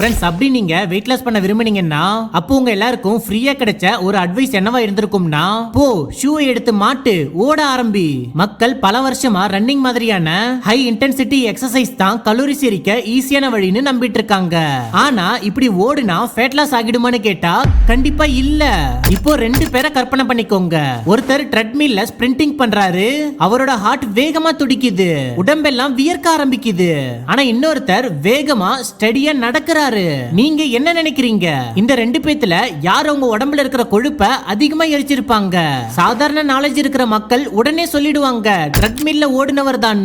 Friends அப்படி நீங்க weight loss பண்ண விரும்புனீங்கன்னா அப்போ உங்க எல்லாருக்கும் ஃப்ரீயா கிடைச்ச ஒரு அட்வைஸ் என்னவா இருந்திருக்கும்னா போ ஷூவை எடுத்து மாட்டு ஓட ஆரம்பி. மக்கள் பல வருஷமா ரன்னிங் மாதிரியான ஹை இன்டென்சிட்டி எக்ஸசைஸ் தான் கலோரி சிரிக்க ஈஸியான வழின்னு நம்பிட்டு இருக்காங்க ஆனா இப்படி ஓடுனா ஃபேட் லாஸ் ஆகிடுமான்னு கேட்டா கண்டிப்பா இல்ல. இப்போ ரெண்டு பேரை கற்பனை பண்ணிக்கோங்க. ஒருத்தர் ட்ரெட்மில்ல ஸ்பிரிண்டிங் பண்றாரு அவரோட ஹார்ட் வேகமா துடிக்குது உடம்பெல்லாம் வியர்க்க ஆரம்பிக்குது. ஆனா இன்னொருத்தர் வேகமா ஸ்டடியா நடக்கிறாரு. நீங்க என்ன நினைக்கிறீங்க? இந்த ரெண்டு பேத்துல யார் அவங்க உடம்புல இருக்கிற கொழுப்ப அதிகமா எரிச்சிருப்பாங்க? சாதாரண நாலேஜ் இருக்கிற மக்கள் உடனே சொல்லிடுவாங்க ட்ரெட்மில்ல ஓடினவர் தான்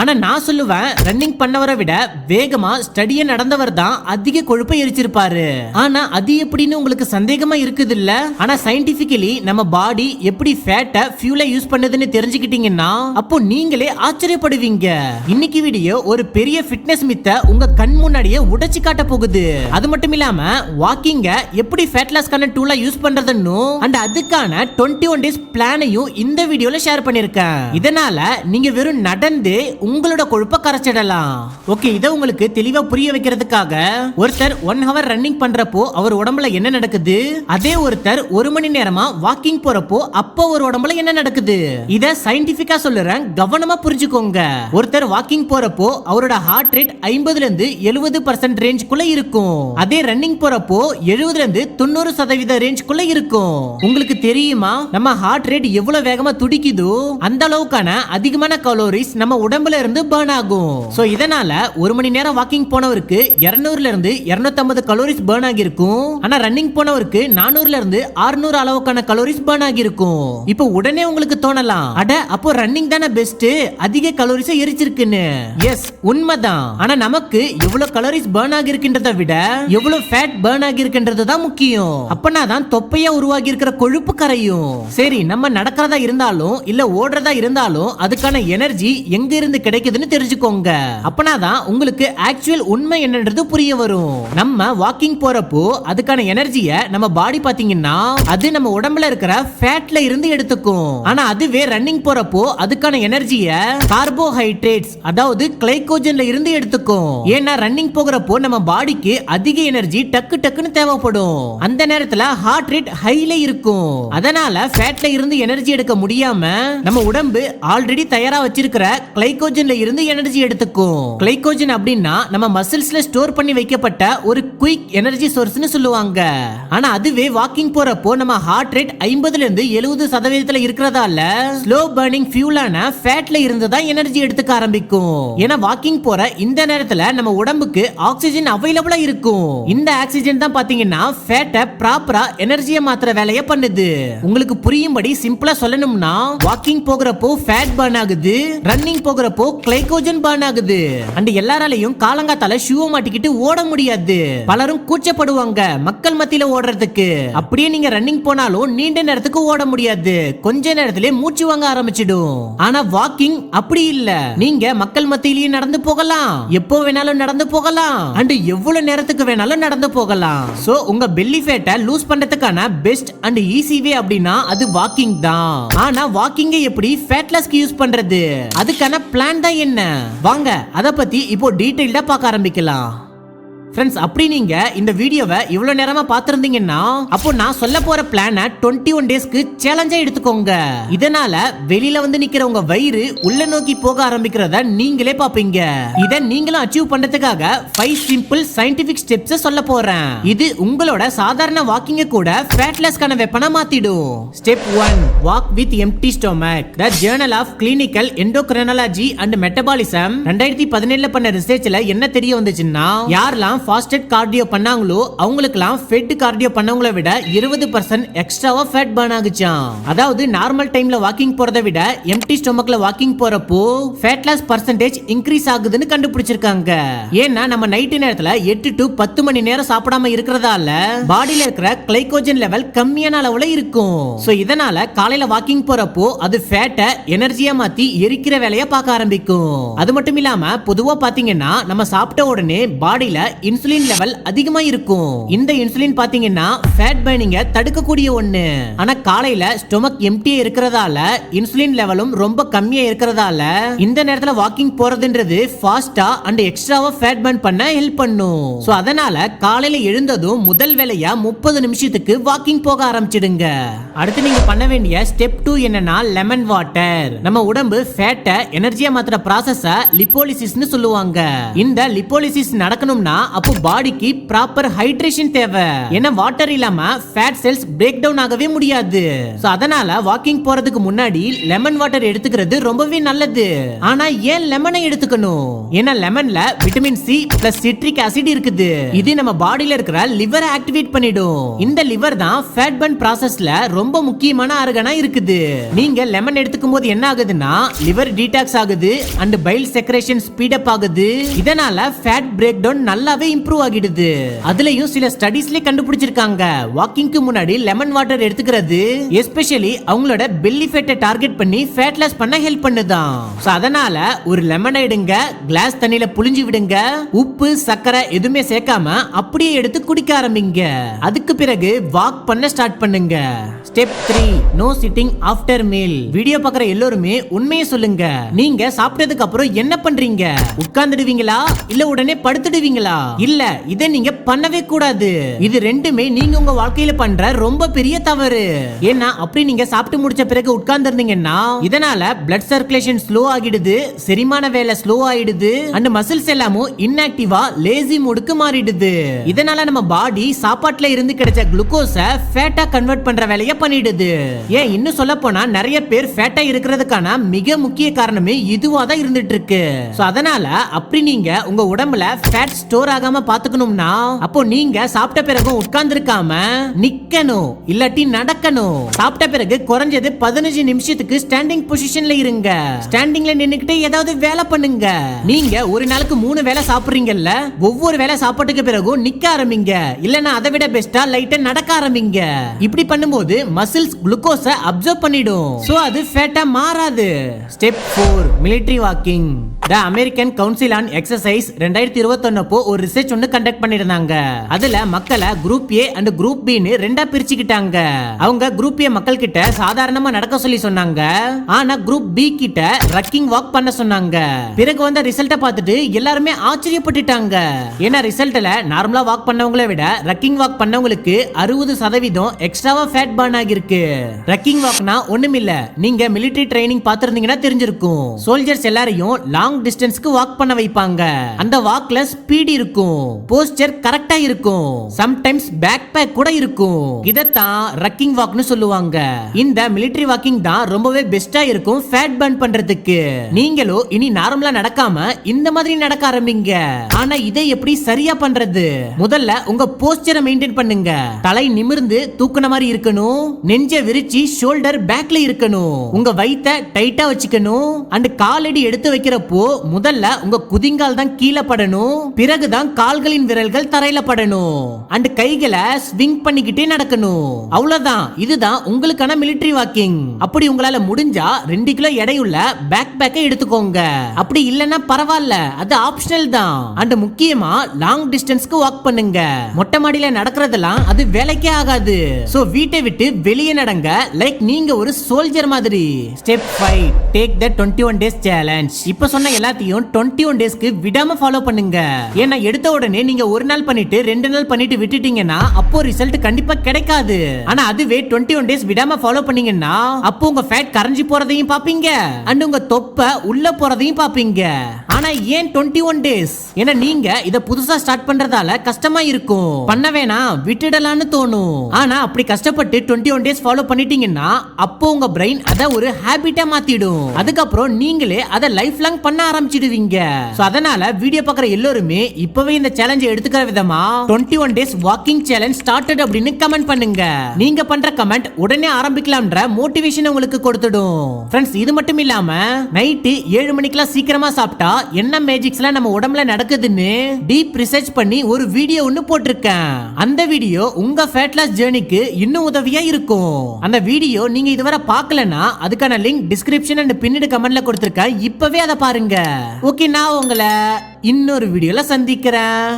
ஆனா நான் சொல்லுவேன் ரன்னிங் பண்ணவரை விட வேகமா ஸ்டடியா நடந்தவர் தான் அதிக கொழுப்பை எரிச்சிருப்பாரு. ஆனா அது எப்படின்னு உங்களுக்கு சந்தேகமா இருக்குது இல்ல ஆனா சயின்டிபிக்கலி நம்ம பாடி எப்படி ஃபேட்டை ஃபியூல யூஸ் பண்ணுதுன்னு தெரிஞ்சுக்கிட்டீங்கன்னா அப்போ நீங்களே ஆச்சரியப்படுவீங்க. இன்னைக்கு வீடியோ ஒரு பெரிய ஃபிட்னஸ் மித்த உங்க கண் முன்னாடியே உடைச்சு காட்ட போகுது. அது மட்டும் இல்லாம வாக்கிங்க எப்படி ஃபேட் லாஸ்க்கான டூலா யூஸ் பண்றதுன்னு அண்ட் அதுக்கான 21 ஒன் டேஸ் பிளானையும் இந்த வீடியோல ஷேர் பண்ணிருக்கேன். இதனால நீங்க வெறும் நடந்து உங்களோட கொழுப்ப கரைச்சிடலாம். ஓகே இதை உங்களுக்கு தெளிவா புரிய வைக்கிறதுக்காக ஒருத்தர் ஒன் ஹவர் ரன்னிங் பண்றப்போ அவர் உடம்புல என்ன நடக்குது? அதே ஒருத்தர் ஒரு மணி நேரமா வாக்கிங் போறப்போ அப்போ ஒரு உடம்புல என்ன நடக்குது? இத சயின்டிபிக்கா சொல்லுறேன் கவனமா புரிஞ்சுக்கோங்க. ஒருத்தர் வாக்கிங் போறப்போ அவரோட ஹார்ட் ரேட் ஐம்பதுல இருந்து எழுபது பர்சன்ட் ரேஞ்சுக்குள்ள இருக்கும். அதே ரன்னிங் போறப்போ எழுபதுல இருந்து தொண்ணூறு சதவீத ரேஞ்சுக்குள்ள இருக்கும். உங்களுக்கு தெரியுமா? நம்ம ஹார்ட் ரேட் எவ்வளவு வேகமா துடிக்குதோ அந்த அளவுக்கான அதிகமான கலோரிஸ் நம்ம உடம்புல இருந்து பர்ன் ஆகும். சோ இதனால ஒரு மணி நேரம் வாக்கிங் போனவருக்கு 200 இருந்து 250 கலோரிஸ் பர்ன் ஆகிருக்கும் ஆனா ரன்னிங் போனவருக்கு 400 இருந்து 600 அளவுக்கான கலோரிஸ் பர்ன் ஆகிருக்கும் இப்போ உடனே உங்களுக்கு தோணலாம். அட அப்போ ரன்னிங் தானே பெஸ்ட் அதிக கலோரிஸ் எரிச்சிருக்குன்னு. எஸ் உண்மைதான். ஆனா நமக்கு எவ்வளவு கலோரிஸ் பர்ன் ஆகிருக்கின்றத விட எவ்வளவு ஃபேட் பர்ன் ஆகிருக்கின்றது தான் முக்கியம். அப்பனா தான் தொப்பையா உருவாகி இருக்கிற கொழுப்பு கரையும். சரி நம்ம நடக்கிறதா இருந்தாலும் இல்ல ஓடுறதா இருந்தாலும் அதுக்கான எனர்ஜி எங்க இருந்து கிடைக்குதுன்னு தெரிஞ்சுக்கோங்க. அப்பனா தான் உங்களுக்கு ஆக்சுவல் உண்மை என்னன்றது புரிய வரும். நம்ம வாக்கிங் போறப்போ அதுக்கான எனர்ஜிய நம்ம பாடி பாத்தீங்கன்னா அது நம்ம உடம்புல இருக்கிற ஃபேட்ல இருந்து எடுத்துக்கும். ஆனா அதுவே ரன்னிங் போறப்போ அதுக்கான எனர்ஜிய கார்போஹைட்ரேட்ஸ் அதாவது கிளைகோஜன்ல இருந்து எடுத்துக்கும். ஏன்னா ரன்னிங் போகிறப்போ நம்ம பாடிக்கு அதிக எனர்ஜி டக்கு டக்குன்னு தேவைப்படும். அந்த நேரத்துல ஹார்ட் ரேட் ஹைல இருக்கும். அதனால ஃபேட்ல இருந்து எனர்ஜி எடுக்க முடியாம நம்ம உடம்பு ஆல்ரெடி தயாரா வச்சிருக்கிற கிளைகோஜன்ல இருந்து எனர்ஜி எடுத்துக்கும். கிளைகோஜன் அப்படின்னா நம்ம மசில்ஸ்ல ஸ்டோர் பண்ணி வைக்கப்பட்ட ஒரு குயிக் எனர்ஜி சோர்ஸ்னு சொல்லுவாங்க. ஆனா அதுவே வாக்கிங் போறப்போ நம்ம ஹார்ட் ரேட் ஐம்பதுல இருந்து எழுபது சதவீதத்துல இருக்கிறதால ஸ்லோ பர்னிங் ஃபியூலான ஃபேட்ல இருந்து தான் எனர்ஜி எடுத்துக்க ஆரம்பிக்கும். ஏன்னா வாக்கிங் போற இந்த நேரத்துல நம்ம உடம்புக்கு ஆக்சிஜன் அவைலபிள் இருக்கும்? இந்த ஆக்சிஜன் தான் பாத்தீங்கன்னா ஃபேட்டை ப்ராப்பரா எனர்ஜியை மாத்திர வேலையை பண்ணுது. உங்களுக்கு புரியும்படி சிம்பிளா சொல்லணும்னா வாக்கிங் போகிறப்போ ஃபேட் பர்ன் ஆகுது ரன்னிங் போகிறப்போ கிளைகோஜன் பர்ன் ஆகுது. அண்ட் எல்லாராலையும் காலங்காத்தால ஷூ மாட்டிக்கிட்டு ஓட முடியாது. பலரும் கூச்சப்படுவாங்க மக்கள் மத்தியில ஓடுறதுக்கு. அப்படியே நீங்க ரன்னிங் போனாலும் நீண்ட நேரத்துக்கு ஓட முடியாது. கொஞ்ச நேரத்திலே மூச்சு வாங்க ஆரம்பிச்சிடும். ஆனா வாக்கிங் அப்படி இல்ல. நீங்க மக்கள் மத்தியிலேயே நடந்து போகலாம். எப்போ வேணாலும் நடந்து போகலாம். அண்ட் எவ்வளவு நேரத்துக்கு வேணாலும் நடந்து போகலாம். சோ உங்க பெல்லி ஃபேட்டை லூஸ் பண்றதுக்கான பெஸ்ட் அண்ட் ஈஸி வே அப்படின்னா அது வாக்கிங் தான். ஆனா வாக்கிங்க எப்படி ஃபேட்லஸ்க்கு யூஸ் பண்றது? அதுக்கான பிளான் தான் என்ன? வாங்க அத பத்தி இப்போ டீடைல்டா பார்க்க ஆரம்பிக்கலாம். ஃப்ரெண்ட்ஸ் அப்படி நீங்க இந்த வீடியோவை இவ்வளவு நேரமா பார்த்திருந்தீங்கன்னா அப்போ நான் சொல்ல போற பிளான 21 ஒன் டேஸ்க்கு சேலஞ்சா எடுத்துக்கோங்க. இதனால வெளியில வந்து நிக்கிற உங்க வயிறு உள்ள நோக்கி போக ஆரம்பிக்கிறத நீங்களே பாப்பீங்க இத நீங்களும் அச்சீவ் பண்றதுக்காக ஃபைவ் சிம்பிள் சயின்டிபிக் ஸ்டெப்ஸ் சொல்ல போறேன். இது உங்களோட சாதாரண வாக்கிங்க கூட ஃபேட்லெஸ்க்கான வெப்பனா மாத்திடும். Step one walk with empty stomach the journal of clinical endocrinology and metabolism ரெண்டாயிரத்தி பதினேழுல பண்ண ரிசர்ச்ல என்ன தெரிய வந்துச்சுன்னா யாரெல்லாம் ஃபாஸ்டட் கார்டியோ பண்ணாங்களோ அவங்களுக்குலாம் ஃபெட் கார்டியோ பண்ணவங்கள விட இருபது பர்சன்ட் எக்ஸ்ட்ராவா ஃபேட் பர்ன் ஆகுச்சாம். அதாவது நார்மல் டைம்ல வாக்கிங் போறதை விட எம்டி ஸ்டொமக்ல வாக்கிங் போறப்போ ஃபேட் லாஸ் பர்சன்டேஜ் இன்க்ரீஸ் ஆகுதுன்னு கண்டுபிடிச்சிருக்காங்க. ஏன்னா நம்ம நைட்டு நேரத்துல எட்டு டு பத்து மணி நேரம் சாப்பிடாம இருக்கிறதால பாடியில இருக்கிற கிளைகோஜன் லெவல் கம்மியான அளவுல இருக்கும். ஸோ இதனால காலையில வாக்கிங் போறப்போ அது ஃபேட்டை எனர்ஜியா மாத்தி எரிக்கிற வேலையை பார்க்க ஆரம்பிக்கும். அது மட்டும் இல்லாம பொதுவா பாத்தீங்கன்னா நம்ம சாப்பிட்ட உடனே பாடியில இன்சுலின் லெவல் அதிகமா இருக்கும் இந்த இன்சுலின் பாத்தீங்கன்னா ஃபேட் பர்னிங்க தடுக்கக்கூடிய ஒண்ணு. ஆனா காலையில ஸ்டொமக் எம்டியா இருக்கிறதால இன்சுலின் லெவலும் ரொம்ப கம்மியா இருக்கிறதால இந்த நேரத்துல வாக்கிங் போறதுன்றது ஃபாஸ்டா அண்ட் எக்ஸ்ட்ராவா ஃபேட் பர்ன் பண்ண ஹெல்ப் பண்ணும். சோ அதனால காலையில எழுந்ததும் முதல் வேலையா முப்பது நிமிஷத்துக்கு வாக்கிங் போக ஆரம்பிச்சிடுங்க. அடுத்து நீங்க பண்ண வேண்டிய ஸ்டெப் டூ என்னன்னா லெமன் வாட்டர் நம்ம உடம்பு ஃபேட்டை எனர்ஜியா மாத்துற ப்ராசஸ லிப்போலிசிஸ்னு சொல்லுவாங்க. இந்த லிப்போலிசிஸ் நடக்கணும்னா அப்போ பாடிக்கு ப்ராப்பர் ஹைட்ரேஷன் தேவை. ஏன்னா வாட்டர் இல்லாம ஃபேட் செல்ஸ் பிரேக் டவுன் ஆகவே முடியாது. சோ அதனால வாக்கிங் போறதுக்கு முன்னாடி லெமன் வாட்டர் எடுத்துக்கிறது ரொம்பவே நல்லது. ஆனா ஏன் லெமனை எடுத்துக்கணும்? ஏன்னா லெமன்ல vitamin C plus citric acid இருக்குது. இது நம்ம பாடியில இருக்கிற லிவரை ஆக்டிவேட் பண்ணிடும். இந்த லிவர் தான் ஃபேட் பர்ன் ப்ராசஸ்ல ரொம்ப முக்கியமான ஆர்கனா இருக்குது. நீங்க லெமன் எடுத்துக்கும் போது என்ன ஆகுதுன்னா லிவர் டீடாக்ஸ் ஆகுது and bile secretion speed up ஆகுது. இதனால ஃபேட் பிரேக் டவுன் நல்லாவே இம்ப்ரூவ் ஆகிடுது. அதுலயும் சில ஸ்டடீஸ்ல கண்டுபிடிச்சிருக்காங்க. வாக்கிங்க்கு முன்னாடி லெமன் வாட்டர் எடுத்துக்கிறது எஸ்பெஷலி அவங்களோட பெல்லி ஃபேட்டை டார்கெட் பண்ணி ஃபேட் லாஸ் பண்ண ஹெல்ப் பண்ணுதான். சோ அதனால ஒரு லெமனை எடுங்க கிளாஸ் தண்ணியில புழிஞ்சு விடுங்க. உப்பு சர்க்கரை எதுவுமே சேர்க்காம அப்படியே எடுத்து குடிக்க ஆரம்பிங்க. அதுக்கு பிறகு வாக் பண்ண ஸ்டார்ட் பண்ணுங்க. Step three no sitting after meal video பார்க்குற எல்லோருமே உண்மையை சொல்லுங்க. நீங்க சாப்பிட்டதுக்கு அப்புறம் என்ன பண்றீங்க? உட்கார்ந்துடுவீங்களா? இல்ல உடனே படுத்துடுவீங்களா? இல்ல இதை நீங்க பண்ணவே கூடாது. இது ரெண்டுமே நீங்க உங்க வாழ்க்கையில பண்ற ரொம்ப பெரிய தவறு. ஏன்னா அப்படி நீங்க சாப்பிட்டு முடிச்ச பிறகு உட்கார்ந்து இருந்தீங்கன்னா இதனால பிளட் சர்க்குலேஷன் ஸ்லோ ஆகிடுது செரிமான வேலை ஸ்லோ ஆயிடுது அண்ட் மசில்ஸ் எல்லாமும் இன்ஆக்டிவா லேசி மூடுக்கு மாறிடுது. இதனால நம்ம பாடி சாப்பாட்டுல இருந்து கிடைச்ச குளுக்கோஸ ஃபேட்டா கன்வெர்ட் பண்ற வேலையை பண்ணிடுது. ஏன் இன்னும் சொல்ல போனா நிறைய பேர் ஃபேட்டா இருக்கிறதுக்கான மிக முக்கிய காரணமே இதுவா தான் இருந்துட்டு இருக்கு. அதனால அப்படி நீங்க உங்க உடம்புல ஃபேட் ஸ்டோர் ஆகாம பாத்துக்கணும்னா அப்போ நீங்க சாப்பிட்ட பிறகும் உட்கார்ந்து இருக்காம நிக்கணும் இல்லாட்டி நடக்கணும். சாப்பிட்ட பிறகு குறைஞ்சது பதினஞ்சு நிமிஷத்துக்கு ஸ்டாண்டிங் பொசிஷன்ல இருங்க. ஸ்டாண்டிங்ல நின்னுக்கிட்டே ஏதாவது வேலை பண்ணுங்க. நீங்க ஒரு நாளுக்கு மூணு வேளை சாப்பிடுறீங்கல்ல ஒவ்வொரு வேலை சாப்பாட்டுக்கு பிறகும் நிக்க ஆரம்பிங்க. இல்லனா அதை விட பெஸ்டா லைட்டா நடக்க ஆரம்பிங்க. இப்படி பண்ணும்போது மசில்ஸ் குளுக்கோஸ அப்சர்வ் பண்ணிடும். சோ அது ஃபேட்டா மாறாது. Step 4 military walking the American council on exercise ரெண்டாயிரத்தி இருபத்தொன்னப்போ ஒரு ரிசர்ச் ஒன்று கண்டக்ட் பண்ணிருந்தாங்க அதுல மக்களை குரூப் ஏ அண்ட் குரூப் பின்னு ரெண்டா பிரிச்சுக்கிட்டாங்க. அவங்க குரூப் ஏ மக்கள் கிட்ட சாதாரணமா நடக்க சொல்லி சொன்னாங்க. ஆனா குரூப் பி கிட்ட ரக்கிங் வாக் பண்ண சொன்னாங்க. பிறகு வந்த ரிசல்ட்டை பார்த்துட்டு எல்லாருமே ஆச்சரியப்பட்டுட்டாங்க. ஏன்னா ரிசல்ட்ல நார்மலா வாக் பண்ணவங்கள விட ரக்கிங் வாக் பண்ணவங்களுக்கு அறுபது சதவீதம் எக்ஸ்ட்ராவா ஃபேட் பர்ன் ஆகிருக்கு ரக்கிங் வாக்னா ஒண்ணுமில்ல. நீங்க மிலிட்டரி ட்ரைனிங் பார்த்திருந்தீங்கன்னா தெரிஞ்சிருக்கும். சோல்ஜர்ஸ் எல்லாரையும் லாங் டிஸ்டன்ஸ்க்கு வாக் பண்ண வைப்பாங்க. அந்த வாக்ல ஸ்பீட் இருக்கும். போஸ்டர் கரெக்டா இருக்கும். சம்டைம்ஸ் பேக் பேக் கூட இருக்கும். இதத்தான் ரக்கிங் வாக்னு சொல்லுவாங்க. இந்த மிலிட்டரி வாக்கிங் தான் ரொம்பவே பெஸ்டா இருக்கும் ஃபேட் பர்ன் பண்றதுக்கு. நீங்களும் இனி நார்மலா நடக்காம இந்த மாதிரி நடக்க ஆரம்பிங்க. ஆனா இதை எப்படி சரியா பண்றது? முதல்ல உங்க போஸ்டரை மெயின்டைன் பண்ணுங்க. தலை நிமிர்ந்து தூக்குன மாதிரி இருக்கணும். நெஞ்ச விரிச்சி ஷோல்டர் பேக்ல இருக்கணும். உங்க வயித்தை டைட்டா வச்சுக்கணும். அண்ட் காலடி எடுத்து வைக்கிறப்போ முதல்ல உங்க குதிங்கால் தான் கீழே படணும். பிறகுதான் கால்களின் விரல்கள் தரையில படணும். அண்ட் கைகளை ஸ்விங் பண்ணிக்கிட்டே நடக்கணும். அவ்வளவுதான். இதுதான் உங்களுக்கான மிலிட்டரி வாக்கிங் அப்படி உங்களால முடிஞ்சா ரெண்டு கிலோ எடையுள்ள பேக் பேக்கை எடுத்துக்கோங்க. அப்படி இல்லைன்னா பரவாயில்ல. அது ஆப்ஷனல் தான். அண்ட் முக்கியமா லாங் டிஸ்டன்ஸ்க்கு வாக் பண்ணுங்க. மொட்டை மாடியில நடக்கிறதெல்லாம் அது வேலைக்கே ஆகாது. சோ வீட்டை விட்டு வெளியே நடங்க. லைக் நீங்க ஒரு சோல்ஜர் மாதிரி. Step five take the twenty one days challenge இப்ப சொன்ன எல்லாத்தையும் டுவெண்ட்டி ஒன் டேஸ்க்கு விடாம ஃபாலோ பண்ணுங்க. ஏன்னா எடுத்த உடனே நீங்க ஒரு நாள் பண்ணிட்டு ரெண்டு நாள் பண்ணிட்டு விட்டுட்டீங்கன்னா அப்போ ரிசல்ட் கண்டிப்பா கிடைக்காது. ஆனா அதுவே டுவெண்ட்டி ஒன் டேஸ் விடாம ஃபாலோ பண்ணீங்கன்னா அப்போ உங்க ஃபேட் கரைஞ்சி போறதையும் பாப்பீங்க. அண்ட் உங்க தொப்பை உள்ள போறதையும் பாப்பீங்க. ஆனா ஏன் டுவெண்ட்டி ஒன் டேஸ் ஏன்னா நீங்க இத புதுசா ஸ்டார்ட் பண்றதால கஷ்டமா இருக்கும். பண்ண வேணாம் விட்டுடலாம்னு தோணும். ஆனா அப்படி கஷ்டப்பட்டு டுவெண்ட்டி ஒன் டேஸ் ஃபாலோ பண்ணிட்டீங்கன்னா அப்போ உங்க பிரெயின் அத ஒரு ஹேபிட்டா மாத்திடும். அதுக்கப்புறம் நீங்களே அதை லைஃப் லாங் பண்ண ஆரம்பிச்சிடுவீங்க. சோ அதனால வீடியோ பார்க்குற எல்லாருமே இப்பவே இந்த சேலஞ்சை எடுத்துக்கிற விதமா? Twenty one days walking challenge started அப்படின்னு கமெண்ட் பண்ணுங்க. நீங்க பண்ற கமெண்ட் உடனே ஆரம்பிக்கலாம்ன்ற மோட்டிவேஷன் உங்களுக்கு கொடுத்துடும். ஃப்ரெண்ட்ஸ் இது மட்டும் இல்லாம நைட்டு ஏழு மணிக்கெல்லாம் சீக்கிரமா சாப்பிட்டா என்ன மேஜிக்ஸ்லாம் நம்ம உடம்புல நடக்குதுன்னு டீப் ரிசர்ச் பண்ணி ஒரு வீடியோ ஒன்னு போட்டிருக்கேன். அந்த வீடியோ உங்க ஃபேட் லாஸ் ஜேர்னிக்கு இன்னும் உதவியா இருக்கும். அந்த வீடியோ நீங்க இதுவரை பார்க்கலனா அதுக்கான லிங்க் டிஸ்கிரிப்ஷன் அண்ட் பின்னடு கமெண்ட்ல கொடுத்துருக்கேன். இப்பவே அதை பாருங்க ஓகே நான் உங்களை இன்னொரு வீடியோல சந்திக்கிறேன்.